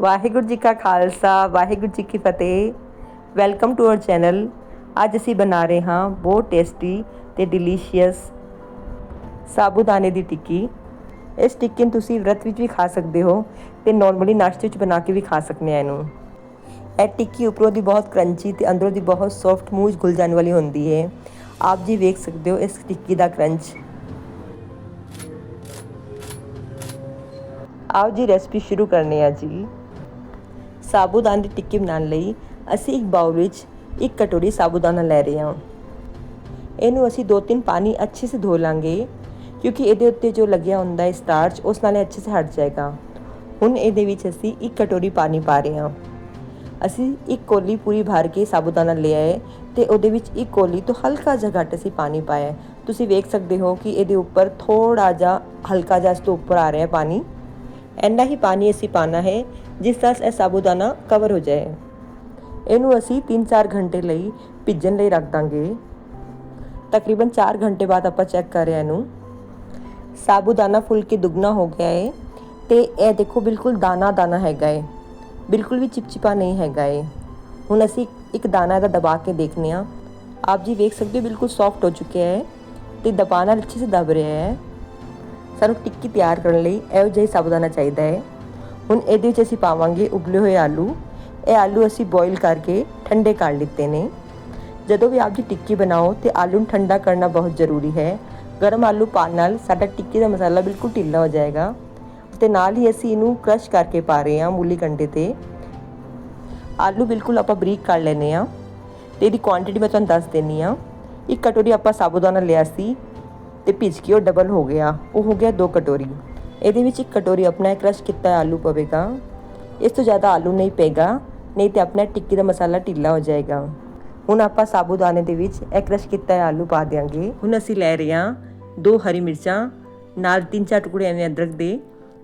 ਵਾਹਿਗੁਰੂ ਜੀ ਕਾ ਖਾਲਸਾ, ਵਾਹਿਗੁਰੂ ਜੀ ਕੀ ਫਤਿਹ। Welcome to our channel. ਅੱਜ ਅਸੀਂ ਬਣਾ ਰਹੇ ਹਾਂ ਬਹੁਤ ਟੇਸਟੀ ਤੇ ਡਿਲੀਸ਼ੀਅਸ ਸਾਬੂਦਾਨੇ ਦੀ ਟਿੱਕੀ। ਇਸ ਟਿੱਕੀ ਨੂੰ ਤੁਸੀਂ ਵਰਤ ਵਿੱਚ ਵੀ ਖਾ ਸਕਦੇ ਹੋ ਤੇ ਨਾਰਮਲੀ ਨਾਸ਼ਤੇ ਵਿੱਚ ਬਣਾ ਕੇ ਵੀ ਖਾ ਸਕਦੇ ਆ ਇਹਨੂੰ। ਇਹ ਟਿੱਕੀ ਉੱਪਰੋਂ ਦੀ ਬਹੁਤ ਕਰੰਚੀ ਤੇ ਅੰਦਰੋਂ ਦੀ ਬਹੁਤ ਸੌਫਟ ਮੂੰਹ 'ਚ ਘੁਲ ਜਾਣ ਵਾਲੀ ਹੁੰਦੀ ਹੈ ਆਪ ਜੀ ਵੇਖ ਸਕਦੇ ਹੋ ਇਸ ਟਿੱਕੀ ਦਾ ਕਰੰਚ ਆਓ ਜੀ ਰੈਸਪੀ ਸ਼ੁਰੂ ਕਰਨੀ ਆ ਜੀ। ਸਾਬੂਦਾਨ ਦੀ ਟਿੱਕੀ ਬਣਾਉਣ ਲਈ ਅਸੀਂ ਇੱਕ ਬਾਉਲ ਵਿੱਚ ਇੱਕ ਕਟੋਰੀ ਸਾਬੂਦਾਨਾ ਲੈ ਰਹੇ ਹਾਂ। ਇਹਨੂੰ ਅਸੀਂ ਦੋ ਤਿੰਨ ਪਾਣੀ ਅੱਛੇ ਸੇ ਧੋ ਲਾਂਗੇ, ਕਿਉਂਕਿ ਇਹਦੇ ਉੱਤੇ ਜੋ ਲੱਗਿਆ ਹੁੰਦਾ ਹੈ ਸਟਾਰਚ ਉਸ ਨਾਲ ਅੱਛੇ ਸੇ ਹਟ ਜਾਏਗਾ। ਹੁਣ ਇਹਦੇ ਵਿੱਚ ਅਸੀਂ ਇੱਕ ਕਟੋਰੀ ਪਾਣੀ ਪਾ ਰਹੇ ਹਾਂ। ਅਸੀਂ ਇੱਕ ਕੋਲੀ ਪੂਰੀ ਭਰ ਕੇ ਸਾਬੂਦਾਨਾ ਲਿਆ ਹੈ ਤੇ ਉਹਦੇ ਵਿੱਚ ਇੱਕ ਕੋਲੀ ਤੋਂ ਹਲਕਾ ਜਿਹਾ ਘੱਟ ਅਸੀਂ ਪਾਣੀ ਪਾਇਆ ਤੁਸੀਂ ਵੇਖ ਸਕਦੇ ਹੋ ਕਿ ਇਹਦੇ ਉੱਪਰ ਥੋੜਾ ਜਿਹਾ ਹਲਕਾ ਜਿਹਾ ਇਸ ਤੋਂ ਉੱਪਰ ਆ ਰਿਹਾ ਹੈ ਪਾਣੀ। ਇੰਨਾ ਹੀ ਪਾਣੀ ਅਸੀਂ ਪਾਣਾ ਹੈ, ਜਿਸ ਤਰ੍ਹਾਂ ਇਹ ਸਾਬੂਦਾਨਾ ਕਵਰ ਹੋ ਜਾਏ। ਇਹਨੂੰ ਅਸੀਂ 3-4 ਘੰਟੇ ਲਈ ਭਿੱਜਣ ਲਈ ਰੱਖ ਦਾਂਗੇ। ਤਕਰੀਬਨ 4 ਘੰਟੇ ਬਾਅਦ ਆਪਾਂ ਚੈੱਕ ਕਰ ਰਹੇ ਇਹਨੂੰ। ਸਾਬੂਦਾਨਾ ਫੁੱਲ ਕੇ ਦੁੱਗਣਾ ਹੋ ਗਿਆ ਹੈ ਤੇ ਇਹ ਦੇਖੋ ਬਿਲਕੁਲ ਦਾਣਾ ਦਾਣਾ ਹੈਗਾ ਹੈ। ਬਿਲਕੁਲ ਵੀ ਚਿਪਚਿਪਾ ਨਹੀਂ ਹੈਗਾ ਹੈ ਹੁਣ ਅਸੀਂ ਇੱਕ ਦਾਣਾ ਦਾ ਦਬਾ ਕੇ ਦੇਖਨੇ ਆ ਆਪ ਜੀ ਵੇਖ ਸਕਦੇ ਹੋ ਬਿਲਕੁਲ ਸੌਫਟ ਹੋ ਚੁੱਕਿਆ ਹੈ ਤੇ ਦਬਾਣਾ ਅੱਛੇ ਸੇ ਦਬ ਰਿਹਾ ਹੈ। ਸਾਨੂੰ ਟਿੱਕੀ ਤਿਆਰ ਕਰਨ ਲਈ ਇਹੋ ਜਿਹਾ ਸਾਬੂਦਾਨਾ ਚਾਹੀਦਾ ਹੈ। ਹੁਣ ਇਹਦੇ ਵਿੱਚ ਅਸੀਂ ਪਾਵਾਂਗੇ ਉਬਲੇ ਹੋਏ ਆਲੂ। ਇਹ ਆਲੂ ਅਸੀਂ ਬੋਇਲ ਕਰਕੇ ਠੰਡੇ ਕਰ ਲਿੱਤੇ ਨੇ। ਜਦੋਂ ਵੀ ਆਪ ਜੀ ਟਿੱਕੀ ਬਣਾਓ ਤੇ ਆਲੂ ਨੂੰ ਠੰਡਾ ਕਰਨਾ ਬਹੁਤ ਜ਼ਰੂਰੀ ਹੈ। ਗਰਮ ਆਲੂ ਪਾਣ ਨਾਲ ਸਾਡਾ ਟਿੱਕੀ ਦਾ ਮਸਾਲਾ ਬਿਲਕੁਲ ਢਿੱਲਾ ਹੋ ਜਾਏਗਾ ਤੇ ਨਾਲ ਹੀ ਅਸੀਂ ਇਹਨੂੰ ਕ੍ਰਸ਼ ਕਰਕੇ ਪਾ ਰਹੇ ਹਾਂ ਮੂਲੀ ਕੰਡੇ ਤੇ। ਆਲੂ ਬਿਲਕੁਲ ਆਪਾਂ ਬਰੀਕ ਕਰ ਲੈਨੇ ਆ ਤੇ ਇਹਦੀ ਕੁਆਂਟੀਟੀ ਮੈਂ ਤੁਹਾਨੂੰ ਦੱਸ ਦੇਣੀ ਆ ਇੱਕ ਕਟੋਰੀ ਆਪਾਂ ਸਾਬੂਦਾਨਾ ਲਿਆ ਸੀ। ਤੇ ਭਿੱਜ ਕੇ ਉਹ ਡਬਲ ਹੋ ਗਿਆ। ਉਹ ਹੋ ਗਿਆ 2 ਕਟੋਰੀ। ਇਹਦੇ ਵਿੱਚ ਇੱਕ ਕਟੋਰੀ ਆਪਣਾ ਕ੍ਰਸ਼ ਕੀਤਾ ਆਲੂ ਪਵੇਗਾ। ਇਸ ਤੋਂ ਜ਼ਿਆਦਾ ਆਲੂ ਨਹੀਂ ਪਏਗਾ, ਨਹੀਂ ਤੇ ਆਪਣਾ ਟਿੱਕੀ ਦਾ ਮਸਾਲਾ ਢਿੱਲਾ ਹੋ ਜਾਏਗਾ। ਹੁਣ ਆਪਾਂ ਸਾਬੂਦਾਨੇ ਦੇ ਵਿੱਚ ਇਹ ਕ੍ਰਸ਼ ਕੀਤਾ ਆਲੂ ਪਾ ਦਿਆਂਗੇ। ਹੁਣ ਅਸੀਂ ਲੈ ਰਹੇ ਹਾਂ ਦੋ ਹਰੀ ਮਿਰਚਾਂ, ਨਾਲ ਤਿੰਨ ਚਾਰ ਟੁਕੜੇ ਐਵੇਂ ਅਦਰਕ ਦੇ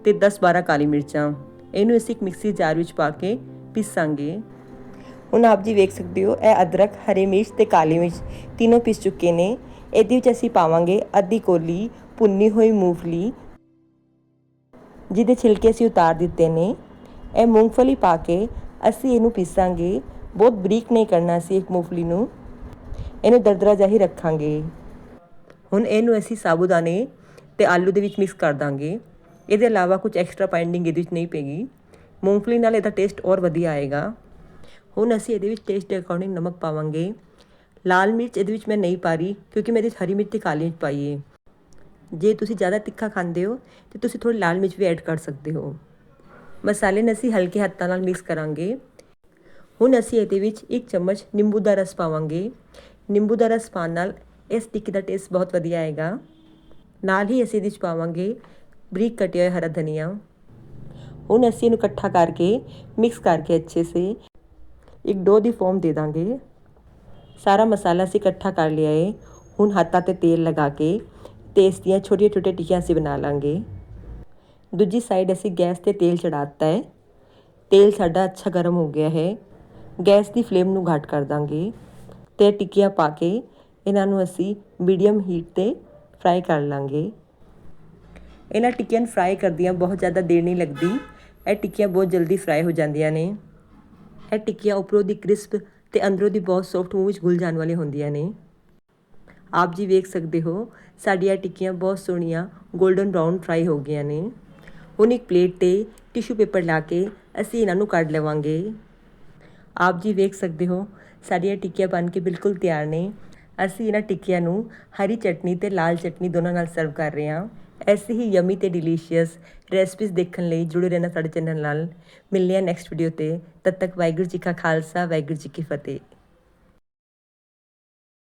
ਤੇ 10-12 ਕਾਲੀ ਮਿਰਚਾਂ। ਇਹਨੂੰ ਅਸੀਂ ਇੱਕ ਮਿਕਸੀ ਜਾਰ ਵਿੱਚ ਪਾ ਕੇ ਪੀਸਾਂਗੇ। ਹੁਣ ਆਪ ਜੀ ਵੇਖ ਸਕਦੇ ਹੋ, ਇਹ ਅਦਰਕ, ਹਰੀ ਮਿਰਚ ਤੇ ਕਾਲੀ ਮਿਰਚ ਤਿੰਨੋਂ ਪੀਸ ਚੁੱਕੇ ਨੇ। ਇਹਦੇ ਵਿੱਚ ਅਸੀਂ ਪਾਵਾਂਗੇ ਅੱਧੀ ਕੋਲੀ ਭੁੰਨੀ ਹੋਈ ਮੂੰਗਫਲੀ, ਜਿਹਦੇ ਛਿਲਕੇ ਅਸੀਂ ਉਤਾਰ ਦਿੱਤੇ ਨੇ। ਇਹ ਮੂੰਗਫਲੀ ਪਾ ਕੇ ਅਸੀਂ ਇਹਨੂੰ ਪੀਸਾਂਗੇ। ਬਹੁਤ ਬਰੀਕ ਨਹੀਂ ਕਰਨਾ ਸੀ ਇੱਕ ਮੂੰਗਫਲੀ ਨੂੰ। ਇਹਨੂੰ ਦਰਦਰਾ ਜਿਹਾ ਹੀ ਰੱਖਾਂਗੇ। ਹੁਣ ਇਹਨੂੰ ਅਸੀਂ ਸਾਬੂਦਾਨੇ ਤੇ ਆਲੂ ਦੇ ਵਿੱਚ ਮਿਕਸ ਕਰ ਦਾਂਗੇ। ਇਹਦੇ ਇਲਾਵਾ ਕੁਝ ਐਕਸਟਰਾ ਪਾਈਂਡਿੰਗ ਇਹਦੇ ਵਿੱਚ ਨਹੀਂ ਪੈਗੀ। ਮੂੰਗਫਲੀ ਨਾਲ ਇਹਦਾ ਟੇਸਟ ਹੋਰ ਵਧੀਆ ਆਏਗਾ। ਹੁਣ ਅਸੀਂ ਇਹਦੇ ਵਿੱਚ ਟੇਸਟ ਦੇ ਅਕੋਰਡਿੰਗ ਨਮਕ ਪਾਵਾਂਗੇ। ਲਾਲ ਮਿਰਚ ਇਹਦੇ ਵਿੱਚ ਮੈਂ ਨਹੀਂ ਪਾ ਰਹੀ, ਕਿਉਂਕਿ ਮੈਂ ਇਹਦੇ ਵਿੱਚ ਹਰੀ ਮਿਰਚ ਤੇ ਕਾਲੀ ਮਿਰਚ ਪਾਈ ਹੈ ਜੇ ਤੁਸੀਂ ਜ਼ਿਆਦਾ ਤਿੱਖਾ ਖਾਂਦੇ ਹੋ, ਤੇ ਤੁਸੀਂ ਥੋੜੀ ਲਾਲ ਮਿਰਚ ਵੀ ਐਡ ਕਰ ਸਕਦੇ ਹੋ। ਮਸਾਲੇ ਨੂੰ ਅਸੀਂ ਹਲਕੇ ਹੱਥਾਂ ਨਾਲ ਮਿਕਸ ਕਰਾਂਗੇ। ਹੁਣ ਅਸੀਂ ਇਹਦੇ ਵਿੱਚ ਇੱਕ ਚਮਚ ਨਿੰਬੂ ਦਾ ਰਸ ਪਾਵਾਂਗੇ। ਨਿੰਬੂ ਦਾ ਰਸ ਪਾਣ ਨਾਲ ਇਸ ਟਿੱਕੀ ਦਾ ਟੇਸਟ ਬਹੁਤ ਵਧੀਆ ਆਏਗਾ। ਨਾਲ ਹੀ ਅਸੀਂ ਇਹਦੇ ਵਿੱਚ ਪਾਵਾਂਗੇ ਬਰੀਕ ਕਟਿਆ ਹੋਇਆ ਹਰਾ ਧਨੀਆ। ਹੁਣ ਅਸੀਂ ਇਹਨੂੰ ਇਕੱਠਾ ਕਰਕੇ ਮਿਕਸ ਕਰਕੇ ਅੱਛੇ ਸੇ ਇੱਕ ਡੋ ਦੀ ਫੋਮ ਦੇ ਦਾਂਗੇ। ਸਾਰਾ ਮਸਾਲਾ ਅਸੀਂ ਇਕੱਠਾ ਕਰ ਲਿਆ ਹੈ ਹੁਣ ਹੱਥਾਂ ਤੇ ਤੇਲ ਲਗਾ ਕੇ ਤੇ ਇਸ ਦੀਆਂ ਛੋਟੀਆਂ ਛੋਟੀਆਂ ਟਿੱਕੀਆਂ ਅਸੀਂ ਬਣਾ ਲਾਂਗੇ। ਦੂਜੀ ਸਾਈਡ ਅਸੀਂ ਗੈਸ ਤੇ ਤੇਲ ਚੜਾਤਾ ਹੈ ਤੇਲ ਸਾਡਾ ਅੱਛਾ ਗਰਮ ਹੋ ਗਿਆ ਹੈ। ਗੈਸ ਦੀ ਫਲੇਮ ਨੂੰ ਘੱਟ ਕਰ ਦਾਂਗੇ ਤੇ ਟਿੱਕੀਆਂ ਪਾ ਕੇ ਇਹਨਾਂ ਨੂੰ ਅਸੀਂ ਮੀਡੀਅਮ ਹੀਟ ਤੇ ਫਰਾਈ ਕਰ ਲਾਂਗੇ। ਇਹਨਾਂ ਟਿੱਕੀਆਂ ਨੂੰ ਫਰਾਈ ਕਰਦੀਆਂ ਬਹੁਤ ਜ਼ਿਆਦਾ ਦੇਰ ਨਹੀਂ ਲੱਗਦੀ। ਇਹ ਟਿੱਕੀਆਂ ਬਹੁਤ ਜਲਦੀ ਫਰਾਈ ਹੋ ਜਾਂਦੀਆਂ ਨੇ। ਇਹ ਟਿੱਕੀਆਂ ਉੱਪਰੋਂ ਦੀ ਕ੍ਰਿਸਪ ਤੇ ਅੰਦਰੋਂ ਦੀ ਬਹੁਤ ਸੌਫਟ ਮੂੰਹ ਵਿੱਚ ਗੁਲ ਜਾਣ ਵਾਲੀਆਂ ਹੁੰਦੀਆਂ ਨੇ। ਆਪ ਜੀ ਵੇਖ ਸਕਦੇ ਹੋ, ਸਾਡੀਆਂ ਟਿੱਕੀਆਂ ਬਹੁਤ ਸੋਹਣੀਆਂ 골ਡਨ ਬ੍ਰਾਊਨ ਫਰਾਈ ਹੋ ਗਈਆਂ ਨੇ। ਹੁਣ ਇੱਕ ਪਲੇਟ ਤੇ ਟਿਸ਼ੂ ਪੇਪਰ ਲਾ ਕੇ ਅਸੀਂ ਇਹਨਾਂ ਨੂੰ ਕੱਢ ਲਵਾਂਗੇ। ਆਪ ਜੀ ਵੇਖ ਸਕਦੇ ਹੋ, ਸਾਡੀਆਂ ਟਿੱਕੀਆਂ ਬਣ ਕੇ ਬਿਲਕੁਲ ਤਿਆਰ ਨੇ। ਅਸੀਂ ਇਹਨਾਂ ਟਿੱਕੀਆਂ ਨੂੰ ਹਰੀ ਚਟਨੀ ਤੇ ਲਾਲ ਚਟਨੀ ਦੋਨਾਂ ਨਾਲ ਸਰਵ ਕਰ ਰਹੇ ਹਾਂ। ਐਸੀ ਹੀ ਯਮੀ ਤੇ ਡਿਲੀਸ਼ੀਅਸ ਰੈਸਪੀਜ਼ ਦੇਖਣ ਲਈ ਜੁੜੇ ਰਹਿਣਾ ਸਾਡੇ ਚੈਨਲ ਨਾਲ। ਮਿਲਦੇ ਹਾਂ ਨੈਕਸਟ ਵੀਡੀਓ ਤੇ। ਤਦ ਤੱਕ ਵਾਹਿਗੁਰੂ ਜੀ ਕਾ ਖਾਲਸਾ, ਵਾਹਿਗੁਰੂ ਜੀ ਕੀ ਫਤਿਹ।